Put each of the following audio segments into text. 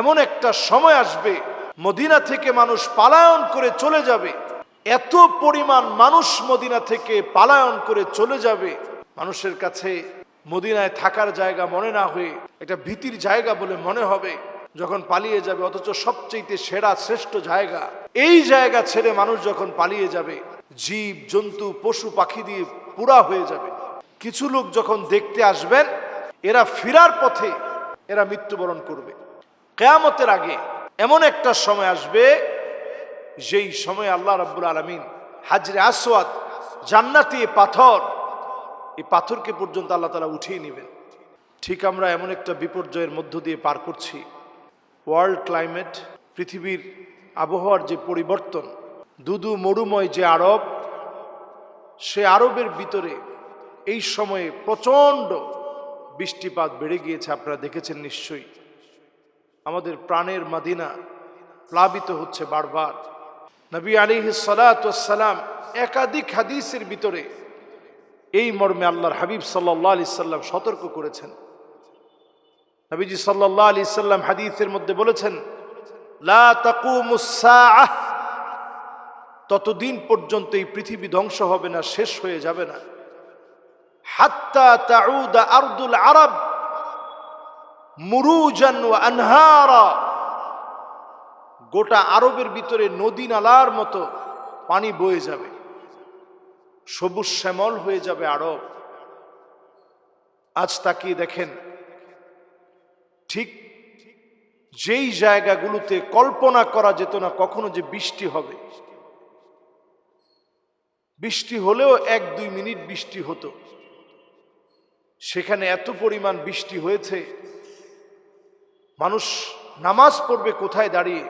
এমন একটা সময় আসবে, মদিনা থেকে মানুষ পালায়ন করে চলে যাবে। এত পরিমাণ মানুষ মদিনা থেকে পালায়ন করে চলে যাবে। মানুষের কাছে মদিনায় থাকার জায়গা মনে না হয়ে, একটা ভীতির জায়গা বলে মনে হবে। যখন পালিয়ে যাবে, অথচ সবচেয়ে সেরা, শ্রেষ্ঠ জায়গা। এই জায়গা ছেড়ে মানুষ যখন পালিয়ে যাবে, জীব, জন্তু, পশু, পাখি দিয়ে পুরা হয়ে যাবে। কিছু লোক যখন দেখতে আসবেন, এরা ফিরার পথে এরা মৃত্যুবরণ করবে। কেয়ামতের আগে এমন একটা সময় আসবে, যেই সময় আল্লাহ রাব্বুল আলমিন হাজরে আসওয়াদ, জান্নাতি পাথর, এই পাথরকে পর্যন্ত আল্লাহ তালা উঠিয়ে নেবেন। ঠিক আমরা এমন একটা বিপর্যয়ের মধ্য দিয়ে পার করছি। ওয়ার্ল্ড ক্লাইমেট, পৃথিবীর আবহাওয়ার যে পরিবর্তন, দুদু মরুময় যে আরব, সে আরবের ভিতরে এই সময়ে প্রচণ্ড বৃষ্টিপাত বেড়ে গিয়েছে, আপনারা দেখেছেন নিশ্চয়ই। আমাদের প্রাণের মাদিনা প্লাবিত হচ্ছে বারবার। নবী আলী সালাম একাধিক হাদিসের ভিতরে এই মর্মে আল্লাহর হাবিব সাল্লাহ আলি সাল্লাম সতর্ক করেছেন। নবীজি সাল্লাহ আলি সাল্লাম হাদিসের মধ্যে বলেছেন ততদিন পর্যন্ত এই পৃথিবী ধ্বংস হবে না, শেষ হয়ে যাবে না। হাত্তা তাউদা আরদুল আরব মুরুজান আনহারা। গোটা আরবের ভিতরে নদী নালার মতো পানি বয়ে যাবে। সবুজ শ্যামল হয়ে যাবে আরব। আজ তাকিয়ে দেখেন, ঠিক যেই জায়গাগুলোতে কল্পনা করা যেত না কখনো যে বৃষ্টি হবে। বৃষ্টি হলেও এক দুই মিনিট বৃষ্টি হতো। সেখানে এত পরিমাণ বৃষ্টি হয়েছে মানুষ নামাজ পড়বে কোথায় দাঁড়িয়ে?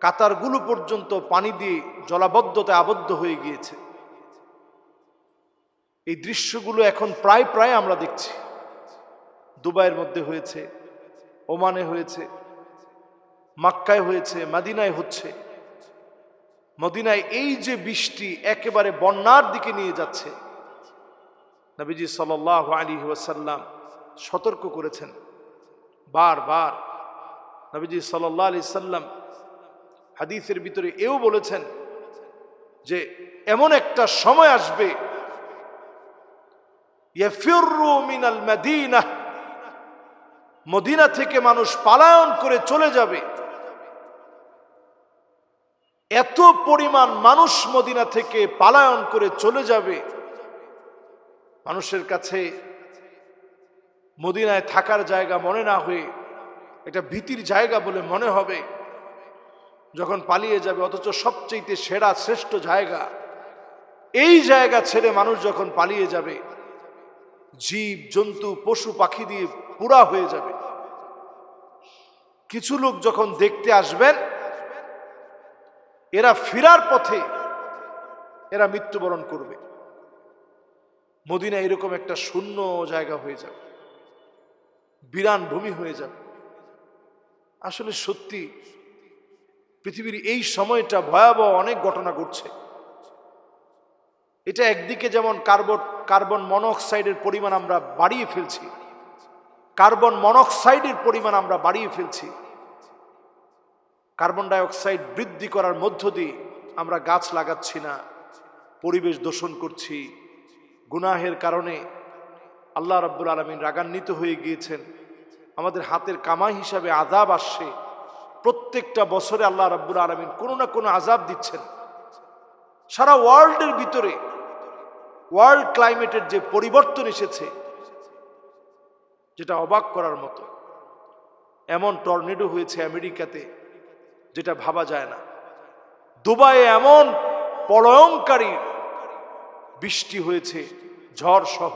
কাতারগুলো পর্যন্ত পানি দিয়ে জলাবদ্ধতায় আবদ্ধ হয়ে গিয়েছে। এই দৃশ্যগুলো এখন প্রায় প্রায় আমরা দেখছি। দুবাইয়ের মধ্যে হয়েছে, ওমানে হয়েছে, মাক্কায় হয়েছে, মাদিনায় হচ্ছে। মদিনায় এই যে বৃষ্টি একেবারে বন্যার দিকে নিয়ে যাচ্ছে। নবীজি সাল আলী ওয়াসাল্লাম সতর্ক করেছেন। বারবার নবীজি সাল্লাহ আলি সাল্লাম হাদিসের ভিতরে এও বলেছেন যে এমন একটা সময় আসবে মাদিনা, মদিনা থেকে মানুষ পালায়ন করে চলে যাবে। এত পরিমাণ মানুষ মদিনা থেকে পালায়ন করে চলে যাবে। মানুষের কাছে মদিনায় থাকার জায়গা মনে না হয়ে, এটা ভীতির জায়গা বলে মনে হবে। যখন পালিয়ে যাবে, অথচ সবচেয়ে সেরা, শ্রেষ্ঠ জায়গা। এই জায়গা ছেড়ে মানুষ যখন পালিয়ে যাবে, জীব, জন্তু, পশু, পাখি দিয়ে পুরা হয়ে যাবে। কিছু লোক যখন দেখতে আসবেন, এরা ফিরার পথে এরা মৃত্যুবরণ করবে। মদিনা এরকম একটা শূন্য জায়গা হয়ে যাবে। বিরান ভূমি হয়ে যাবে। আসলে সত্যি, পৃথিবীর এই সময়টা ভয়াবহ অনেক ঘটনা ঘটছে। এটা একদিকে যেমন কার্বন কার্বন মনোক্সাইডের পরিমাণ আমরা বাড়িয়ে ফেলছি, কার্বন মনোক্সাইডের পরিমাণ আমরা বাড়িয়ে ফেলছি, কার্বন ডাইঅক্সাইড বৃদ্ধি করার মধ্য দিয়ে আমরা গাছ লাগাচ্ছি না, পরিবেশ দূষণ করছি, গুনাহের কারণে আল্লাহ রাব্বুল আলমিন রাগান্বিত হয়ে গিয়েছেন। আমাদের হাতের কামাই হিসাবে আজাব আসছে। প্রত্যেকটা বছরে আল্লাহ রাব্বুল আলমিন কোনো না কোনো আজাব দিচ্ছেন। সারা ওয়ার্ল্ডের ভিতরে ওয়ার্ল্ড ক্লাইমেটের যে পরিবর্তন এসেছে, যেটা অবাক করার মতো। এমন টর্নেডো হয়েছে আমেরিকাতে, যেটা ভাবা যায় না। দুবাইয়ে এমন প্রলয়ঙ্কারী বৃষ্টি হয়েছে, ঝড় সহ।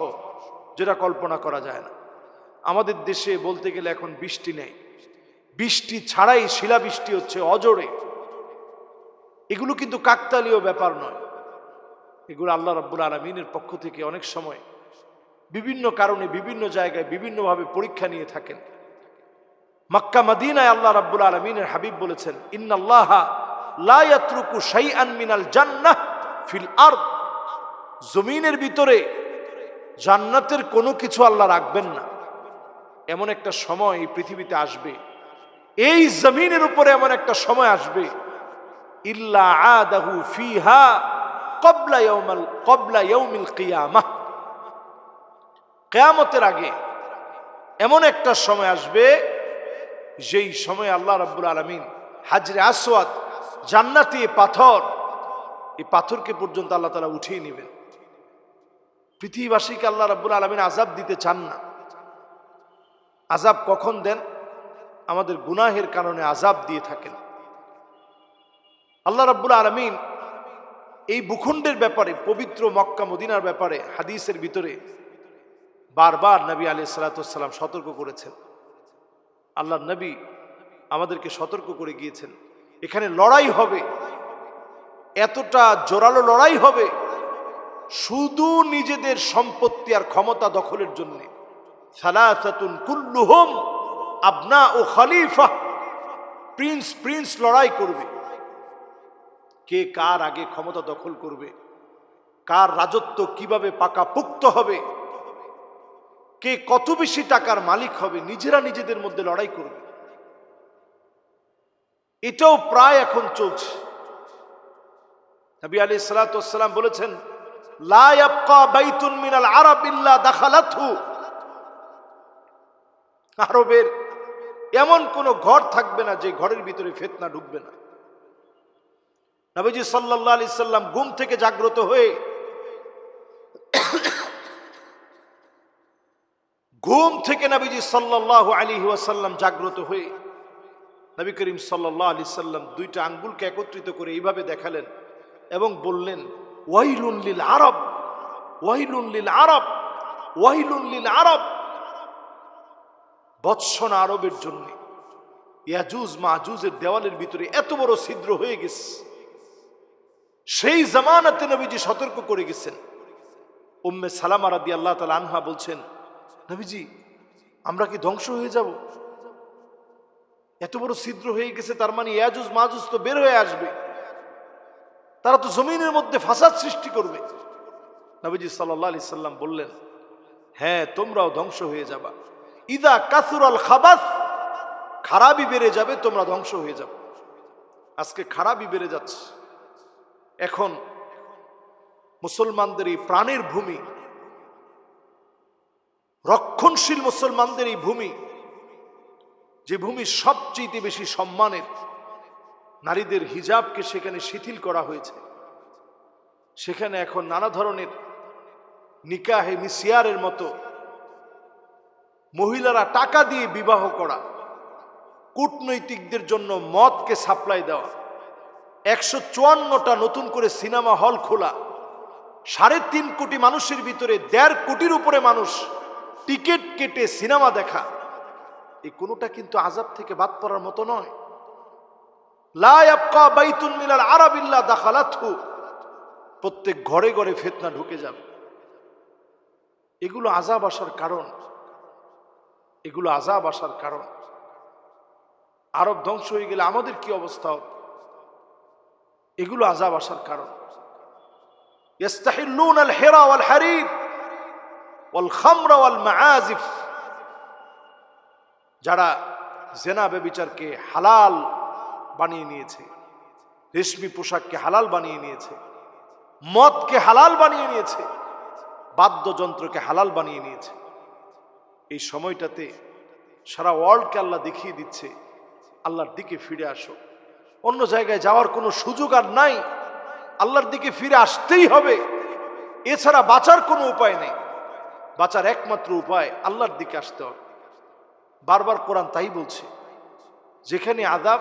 যেটা কল্পনা করা যায় না। আমাদের দেশে বলতে গেলে এখন বৃষ্টি নেই। বৃষ্টি ছাড়াই শিলাবৃষ্টি হচ্ছে অজরে। এগুলো কিন্তু কাকতালীয় ব্যাপার নয়। এগুলো আল্লাহ রাব্বুল আলমিনের পক্ষ থেকে অনেক সময় বিভিন্ন কারণে বিভিন্ন জায়গায় বিভিন্নভাবে পরীক্ষা নিয়ে থাকেন। মক্কা মদিনায় আল্লাহ রাব্বুল আলমিনের হাবিব বলেছেন, ইন্নাল্লাহ লায়াত্রুকু মিনাল জান্নাহ ফিল আরদ। জমিনের ভিতরে জান্নাতের কোনো কিছু আল্লাহ রাখবেন না। এমন একটা সময় এই পৃথিবীতে আসবে। এই জমিনের উপরে এমন একটা সময় আসবে। ইল্লা আদাহু ফিহা কবলা কবলা ইয়াউমিল কিয়ামাহ। কেয়ামতের আগে এমন একটা সময় আসবে, যেই সময় আল্লাহ রাব্বুল আলামিন হাজরে আসওয়াদ জান্নাতি পাথর, এই পাথরকে পর্যন্ত আল্লাহ তালা উঠিয়ে নেবেন। পৃথিবীবাসীকে আল্লাহ রাব্বুল আলামিন আজাব দিতে চান না। আজাব কখন দেন? আমাদের গুনাহের কারণে আজাব দিয়ে থাকেন। আল্লাহ রাব্বুল আলমিন এই ভূখণ্ডের ব্যাপারে, পবিত্র মক্কা, মদিনার ব্যাপারে হাদিসের ভিতরে বারবার নবী আলি সালাতাম সতর্ক করেছেন। আল্লাহ নবী আমাদেরকে সতর্ক করে গিয়েছেন। এখানে লড়াই হবে। এতটা জোরালো লড়াই হবে শুধু নিজেদের সম্পত্তি আর ক্ষমতা দখলের জন্য। সালাসাতুন কুল্লুহম আবনা ও খলিফা। প্রিন্স প্রিন্স লড়াই করবে। কে কার আগে ক্ষমতা দখল করবে? কার রাজত্ব কীভাবে পাকা পুক্ত হবে? কে কত বেশি টাকার মালিক হবে? নিজেরা নিজেদের মধ্যে লড়াই করবে। এটাও প্রায় এখন চলছে। নবী আলী সালাতাম বলেছেন মিনাল আরবের এমন কোন ঘর থাকবে না যে ঘরের ভিতরে ফেতনা ঢুকবে না। নবীজি সাল্লাহ আলি সাল্লাম ঘুম থেকে জাগ্রত হয়ে ঘুম থেকে নবীজি সাল্লাহ আলী ওয়াসাল্লাম জাগ্রত হয়ে নবী করিম সাল্লাহ আলি সাল্লাম দুইটা আঙ্গুলকে একত্রিত করে এইভাবে দেখালেন এবং বললেন ওয়াইলুন লিল আরব, ওয়াইলুন লিল আরব, ওয়াইলুন লিল আরব। বৎসনা আরবের জন্য ইয়াজুজ মাহুজের দেওয়ালের ভিতরে এত বড় ছিদ্র হয়ে গেছে। সেই জামানাতে নবীজি সতর্ক করে গেছেন। উম্মে সালামা রাদি আল্লাহ তালা আনহা বলছেন, নবীজি, আমরা কি ধ্বংস হয়ে যাব? এত বড় ছিদ্র হয়ে গেছে, তার মানে ইয়াজুজ মাহুজ তো বের হয়ে আসবে। তারা তো জমিনের মধ্যে ফাসাদ সৃষ্টি করবে। নবীজি সাল্লাহ আলি সাল্লাম বললেন হ্যাঁ তোমরাও ধ্বংস হয়ে যাবা। ইদা কাসুরাল খাবাস, খারাপই বেড়ে যাবে, তোমরা ধ্বংস হয়ে যাবে। আজকে খারাপই বেড়ে যাচ্ছে। এখন মুসলমানদের এই প্রাণের ভূমি, রক্ষণশীল মুসলমানদের এই ভূমি, যে ভূমি সবচেয়ে বেশি সম্মানের নারীদের হিজাবকে সেখানে শিথিল করা হয়েছে। সেখানে এখন নানা ধরনের নিকাহে মিসিয়ারের মতো মহিলারা টাকা দিয়ে বিবাহ করা, কূটনৈতিকদের জন্য মদকে সাপ্লাই দেওয়া, একশো চুয়ান্নটা নতুন করে সিনেমা হল খোলা, সাড়ে তিন কোটি মানুষের ভিতরে দেড় কোটির উপরে মানুষ টিকিট কেটে সিনেমা দেখা এই কোনোটা কিন্তু আজাব থেকে বাদ পড়ার মতো নয়। লায়াবকা বাইতুন মিলাল আরাবিল্লা দাখালাথু প্রত্যেক ঘরে ঘরে ফেতনা ঢুকে যাবে এগুলো আজাব আসার কারণ এগুলো আজাব আসার কারণ আরব ধ্বংস হয়ে গেলে আমাদের কি অবস্থা হবে এগুলো আজাব আসার কারণ يستحلون الحرى والحرير والخمر والمعازف যারা জেনা বেবিচারকে হালাল বানিয়ে নিয়েছে। রেশমি পোশাককে হালাল বানিয়ে নিয়েছে। মদকে হালাল বানিয়ে নিয়েছে। বাদ্যযন্ত্রকে হালাল বানিয়ে নিয়েছে। এই সময়টাতে সারা ওয়ার্ল্ডকে আল্লাহ দেখিয়ে দিচ্ছে, আল্লাহর দিকে ফিরে আসো। অন্য জায়গায় যাওয়ার কোনো সুযোগ আর নাই। আল্লাহর দিকে ফিরে আসতেই হবে। এছাড়া বাঁচার কোনো উপায় নেই। বাঁচার একমাত্র উপায় আল্লাহর দিকে আসতে হবে। বারবার কোরআন তাই বলছে, যেখানে আদাব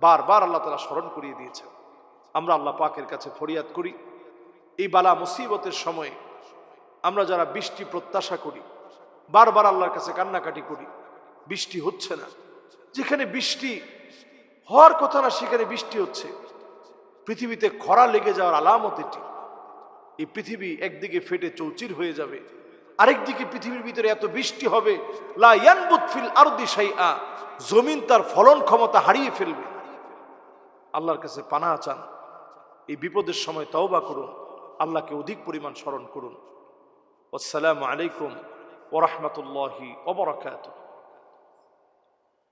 বারবার আল্লাহ তালা স্মরণ করিয়ে দিয়েছেন। আমরা আল্লাহ পাকের কাছে ফরিয়াদ করি। এই বালা মুসিবতের সময়ে আমরা যারা বৃষ্টি প্রত্যাশা করি, বারবার আল্লাহর কাছে কান্নাকাটি করি, বৃষ্টি হচ্ছে না। যেখানে বৃষ্টি হওয়ার কথা না, সেখানে বৃষ্টি হচ্ছে। পৃথিবীতে খরা লেগে যাওয়ার আলামত এটি। এই পৃথিবী একদিকে ফেটে চৌচির হয়ে যাবে, আরেকদিকে পৃথিবীর ভিতরে এত বৃষ্টি হবে, লা ইয়ানবুত ফিল আরদি শাইআ, জমিন তার ফলন ক্ষমতা হারিয়ে ফেলবে। আল্লাহর কাছে পানা চান। এই বিপদের সময় তওবা করুন, আল্লাহকে অধিক পরিমাণ স্মরণ করুন। আসসালামু আলাইকুম ওরহমতুল্লাহি ওবরাকাতুহ